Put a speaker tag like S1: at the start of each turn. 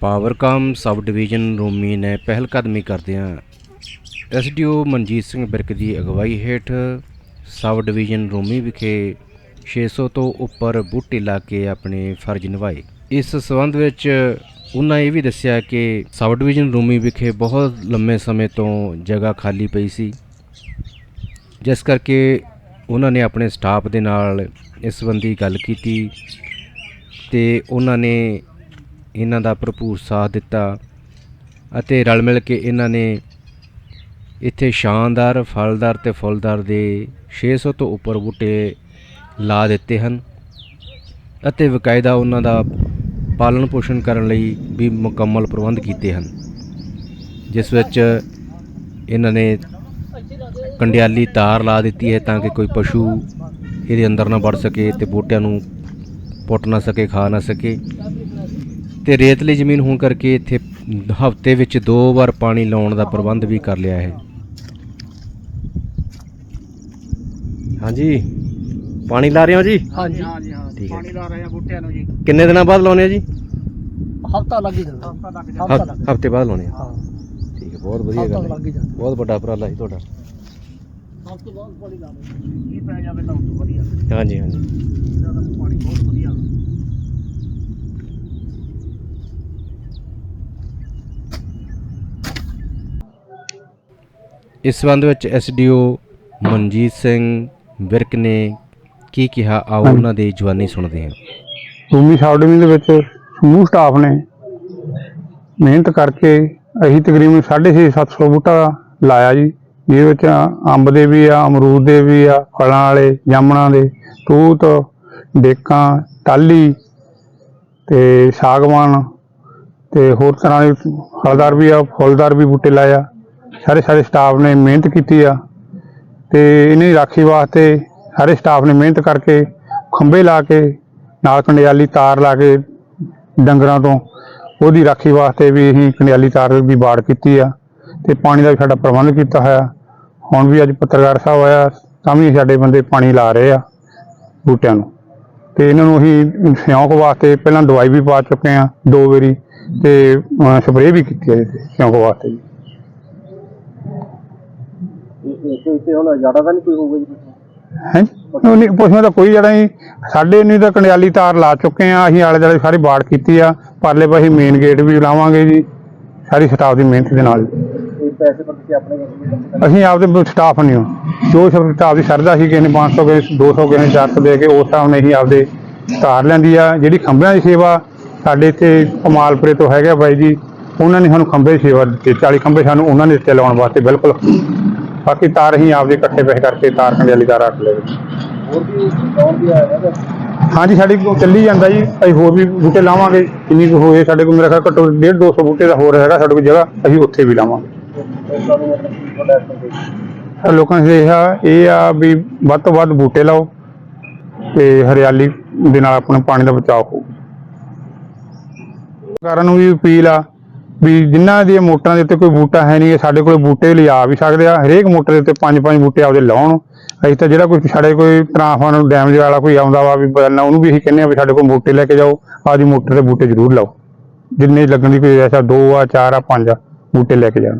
S1: Powercom sub division ਰੋਮੀ ਨੇ ਪਹਿਲ ਕਦਮੀ ਕਰਦਿਆਂ ਐਸਡੀਓ ਮਨਜੀਤ ਸਿੰਘ ਬਿਰਕ ਦੀ ਅਗਵਾਈ ਹੇਠ ਸਬ ਡਿਵੀਜ਼ਨ ਰੂਮੀ ਵਿਖੇ 600 ਤੋਂ ਉੱਪਰ ਬੂਟੇ ਲਾ ਕੇ ਆਪਣੇ ਫਰਜ਼ ਨਿਭਾਏ। ਇਸ ਸਬੰਧ ਵਿੱਚ ਉਹਨਾਂ ਇਹ ਵੀ ਦੱਸਿਆ ਕਿ ਸਬ ਡਿਵੀਜ਼ਨ ਰੂਮੀ ਵਿਖੇ ਬਹੁਤ ਲੰਮੇ ਸਮੇਂ ਤੋਂ ਜਗ੍ਹਾ ਖਾਲੀ ਪਈ ਸੀ, ਜਿਸ ਕਰਕੇ ਉਹਨਾਂ ਨੇ ਆਪਣੇ ਸਟਾਫ ਦੇ ਨਾਲ ਇਸ ਸੰਬੰਧੀ ਗੱਲ ਕੀਤੀ ਤੇ ਉਹਨਾਂ ਨੇ ਇਹਨਾਂ ਦਾ ਭਰਪੂਰ ਸਾਥ ਦਿੱਤਾ ਅਤੇ ਰਲ ਮਿਲ ਕੇ ਇਹਨਾਂ ਨੇ ਇੱਥੇ ਸ਼ਾਨਦਾਰ, ਫਲਦਾਰ ਤੇ ਫੁੱਲਦਾਰ ਦੇ 600 ਤੋਂ ਉੱਪਰ ਬੂਟੇ ਲਾ ਦਿੱਤੇ ਹਨ ਅਤੇ ਬਕਾਇਦਾ ਉਹਨਾਂ ਦਾ ਪਾਲਣ ਪੋਸ਼ਣ ਕਰਨ ਲਈ ਵੀ ਮੁਕੰਮਲ ਪ੍ਰਬੰਧ ਕੀਤੇ ਹਨ, ਜਿਸ ਵਿੱਚ ਇਹਨਾਂ ਨੇ ਕੰਡਿਆਲੀ ਤਾਰ ਲਾ ਦਿੱਤੀ ਹੈ ਤਾਂ ਕਿ ਕੋਈ ਪਸ਼ੂ ਇਹਦੇ ਅੰਦਰ ਨਾ ਵੜ ਸਕੇ ਤੇ ਬੂਟਿਆਂ ਨੂੰ ਪੁੱਟ ਨਾ ਸਕੇ, ਖਾ ਨਾ ਸਕੇ। ਤੇ ਰੇਤਲੀ ਜ਼ਮੀਨ ਹੋਣ ਕਰਕੇ ਇੱਥੇ ਹਫ਼ਤੇ ਵਿੱਚ ਦੋ ਵਾਰ ਪਾਣੀ ਲਾਉਣ ਦਾ ਪ੍ਰਬੰਧ ਵੀ ਕਰ ਲਿਆ ਹੈ ਹਾਂਜੀ। ਪਾਣੀ ਲਾ ਰਹੇ ਹੋ ਜੀ?
S2: ਹਾਂਜੀ। ਹਾਂਜੀ ਹਾਂ
S1: ਠੀਕ ਹੈ।
S2: ਪਾਣੀ ਲਾ ਰਹੇ ਆ ਬੂਟਿਆਂ ਨੂੰ ਜੀ।
S1: ਕਿੰਨੇ ਦਿਨਾਂ ਬਾਅਦ ਲਾਉਣੇ ਆ ਜੀ?
S2: ਹਫਤਾ ਲੱਗ ਹੀ ਜਾਂਦਾ। ਹਫਤਾ ਲੱਗ ਜਾਂਦਾ। ਹਫਤਾ ਲੱਗ
S1: ਹਫ਼ਤੇ ਬਾਅਦ ਲਾਉਣੇ ਆ
S2: ਹਾਂ।
S1: ਠੀਕ ਹੈ ਬਹੁਤ ਵਧੀਆ
S2: ਹਫਤਾ
S1: ਗੱਲ
S2: ਲੱਗ
S1: ਹੈ
S2: ਹੀ ਜਾਂਦਾ।
S1: ਬਹੁਤ ਵੱਡਾ ਉਪਰਾਲਾ ਸੀ ਤੁਹਾਡਾ।
S2: ਹਫ਼ਤੇ ਬਾਅਦ ਪਾਣੀ ਲਾ ਦੇ ਇਹ ਪੈ ਜਾਵੇ ਤਾਂ ਉਦੋਂ ਵਧੀਆ।
S1: ਹਾਂਜੀ ਹਾਂਜੀ
S2: ਇਹਦਾ ਤਾਂ ਪਾਣੀ ਬਹੁਤ ਵਧੀਆ
S1: ਇਸ ਸੰਬੰਧ ਵਿੱਚ ਐਸਡੀਓ ਮਨਜੀਤ ਸਿੰਘ ਵਿਰਕ ਨੇ ਕੀ ਕਿਹਾ? ਆਓ ਉਹਨਾਂ ਦੀ ਜਵਾਨੀ ਸੁਣਦੇ ਹਾਂ।
S3: ਭੂਮੀ ਸਾਊਡਮੀ ਦੇ ਵਿੱਚ ਸਮੂਹ ਸਟਾਫ ਨੇ ਮਿਹਨਤ ਕਰਕੇ ਅਸੀਂ ਤਕਰੀਬਨ 6.5 700 ਬੂਟਾ ਲਾਇਆ ਜੀ ਜਿਹਦੇ ਵਿੱਚ ਅੰਬ ਦੇ ਵੀ ਆ ਅਮਰੂਦ ਦੇ ਵੀ ਆ ਫਲਾਂ ਵਾਲੇ ਜਾਮਣਾਂ ਦੇ ਤੂਤ ਡੇਕਾਂ ਟਾਲੀ ਤੇ ਸਾਗਵਾਨ ਤੇ ਹੋਰ ਤਰ੍ਹਾਂ ਦੇ ਫਲਦਾਰ ਵੀ ਆ ਫੁੱਲਦਾਰ ਵੀ ਬੂਟੇ ਲਾਏ ਆ। ਸਾਰੇ ਸਾਰੇ ਸਟਾਫ ਨੇ ਮਿਹਨਤ ਕੀਤੀ ਆ ਤੇ ਇਹਨਾਂ ਦੀ ਰਾਖੀ ਵਾਸਤੇ ਸਾਰੇ ਸਟਾਫ ਨੇ ਮਿਹਨਤ ਕਰਕੇ ਖੰਭੇ ਲਾ ਕੇ ਨਾਲ ਕੰਡਿਆਲੀ ਤਾਰ ਲਾ ਕੇ ਡੰਗਰਾਂ ਤੋਂ ਉਹਦੀ ਰਾਖੀ ਵਾਸਤੇ ਵੀ ਅਸੀਂ ਕੰਡਿਆਲੀ ਤਾਰ ਦੀ ਬਾੜ ਕੀਤੀ ਆ ਤੇ ਪਾਣੀ ਦਾ ਵੀ ਸਾਡਾ ਪ੍ਰਬੰਧ ਕੀਤਾ ਹੋਇਆ। ਹੁਣ ਵੀ ਅੱਜ ਪੱਤਰਕਾਰ ਸਾਹਿਬ ਆਇਆ, ਤਾਂ ਵੀ ਸਾਡੇ ਬੰਦੇ ਪਾਣੀ ਲਾ ਰਹੇ ਆ ਬੂਟਿਆਂ ਨੂੰ। ਤੇ ਇਹਨਾਂ ਨੂੰ ਅਸੀਂ ਸਿਉਂਕ ਵਾਸਤੇ ਪਹਿਲਾਂ ਦਵਾਈ ਵੀ ਪਾ ਚੁੱਕੇ ਆ ਦੋ ਵਾਰੀ ਤੇ ਸਪਰੇਅ ਵੀ ਕੀਤੀ ਹੈ ਇਹਦੇ ਸਿਉਂਕ ਵਾਸਤੇ।
S2: ਇਹ ਤੇ ਹੁਣ ਜ਼ਿਆਦਾ ਤਾਂ ਨਹੀਂ ਕੋਈ ਹੋਊਗਾ ਜੀ
S3: ਹੈ? ਨਹੀਂ ਪੁੱਛਣਾ ਤਾਂ ਕੋਈ ਜੜਾ ਨਹੀਂ। ਸਾਡੇ ਨਹੀਂ ਤਾਂ ਕੰਡਿਆਲੀ ਤਾਰ ਲਾ ਚੁੱਕੇ ਆ ਅਸੀਂ ਆਲੇ ਦੁਆਲੇ ਸਾਰੀ ਬਾੜ ਕੀਤੀ ਆ। ਪਰਲੇ ਪਾਸੇ ਮੇਨ ਗੇਟ ਵੀ ਲਾਵਾਂਗੇ ਜੀ ਸਾਰੀ ਸਟਾਫ ਦੀ ਮਿਹਨਤ ਦੇ ਨਾਲ।
S2: ਪੈਸੇ ਪਰ ਤੁਸੀਂ ਆਪਣੇ ਕੋਲ
S3: ਅਸੀਂ ਆਪਦੇ ਸਟਾਫ ਨਹੀਂ ਹੋ। ਜੋ ਸਟਾਫ ਦੀ ਸਰਦਾ ਸੀ ਕਿਸੇ ਨੇ 500 ਕਿਸੇ ਨੇ 200 ਕਿਸੇ ਨੇ 400 ਦੇ ਕੇ ਉਸ ਹਿਸਾਬ ਨਾਲ ਅਸੀਂ ਆਪਦੇ ਤਾਰ ਲੈਂਦੀ ਆ। ਜਿਹੜੀ ਖੰਭਿਆਂ ਦੀ ਸੇਵਾ ਸਾਡੇ ਇੱਥੇ ਕਮਾਲਪੁਰੇ ਤੋਂ ਹੈਗਾ ਬਾਈ ਜੀ ਉਹਨਾਂ ਨੇ ਸਾਨੂੰ ਖੰਭੇ ਸੇਵਾ ਦਿੱਤੀ। 40 ਖੰਭੇ ਸਾਨੂੰ ਉਹਨਾਂ ਨੇ ਦਿੱਤੇ ਲਾਉਣ ਵਾਸਤੇ ਬਿਲਕੁਲ। ਬਾਕੀ ਤਾਰ ਹੀ ਆਪਦੇ ਇਕੱਠੇ ਪੈਸੇ ਕਰਕੇ ਤਾਰ ਕੰਡਿਆਲੀ ਤਾਰ ਰੱਖ ਲਏ। ਹਾਂਜੀ, ਸਾਡੀ ਕੋਲ ਚੱਲੀ ਜਾਂਦਾ ਜੀ। ਅਸੀਂ ਹੋਰ ਵੀ ਬੂਟੇ ਲਾਵਾਂਗੇ। ਜਿੰਨੀ ਕੁ ਹੋਏ ਸਾਡੇ ਕੋਲ, ਮੇਰਾ ਖਿਆਲ ਘੱਟੋ 1.5 200 ਬੂਟੇ ਦਾ ਹੋਰ ਹੈਗਾ ਸਾਡੇ ਕੋਲ ਜਗ੍ਹਾ, ਅਸੀਂ ਉੱਥੇ ਵੀ ਲਾਵਾਂਗੇ।
S2: ਲੋਕਾਂ ਨੇ ਮਤਲਬ
S3: ਇਹ ਆ ਇਹ ਆ ਵੀ ਵੱਧ ਤੋਂ ਵੱਧ ਬੂਟੇ ਲਾਓ ਤੇ ਹਰਿਆਲੀ ਦੇ ਨਾਲ ਆਪਣਾ ਪਾਣੀ ਦਾ ਬਚਾਅ ਹੋਊ। ਸਰਕਾਰਾਂ ਨੂੰ ਵੀ ਅਪੀਲ ਆ ਵੀ ਜਿਨ੍ਹਾਂ ਦੀਆਂ ਮੋਟਰਾਂ ਦੇ ਉੱਤੇ ਕੋਈ ਬੂਟਾ ਹੈ ਨਹੀਂ ਸਾਡੇ ਕੋਲ ਬੂਟੇ ਲਿਆ ਵੀ ਸਕਦੇ ਆ। ਹਰੇਕ ਮੋਟਰ ਦੇ ਉੱਤੇ ਪੰਜ ਪੰਜ ਬੂਟੇ ਆਪਦੇ ਲਾਉਣ। ਅਸੀਂ ਤਾਂ ਜਿਹੜਾ ਕੋਈ ਸਾਡੇ ਕੋਈ ਟਰਾਂਸਫਾਰਮਰ ਡੈਮੇਜ ਵਾਲਾ ਕੋਈ ਆਉਂਦਾ ਵਾ ਵੀ ਬਦਲਣਾ, ਉਹਨੂੰ ਵੀ ਅਸੀਂ ਕਹਿੰਦੇ ਆ ਵੀ ਸਾਡੇ ਕੋਲ ਬੂਟੇ ਲੈ ਕੇ ਜਾਓ, ਆਪਦੀ ਮੋਟਰ ਦੇ ਬੂਟੇ ਜ਼ਰੂਰ ਲਾਓ। ਜਿੰਨੇ ਲੱਗਣ ਦੀ ਕੋਈ ਐਸਾ ਦੋ ਆ, ਚਾਰ ਆ, ਪੰਜ ਆ, ਬੂਟੇ ਲੈ ਕੇ ਜਾਣ।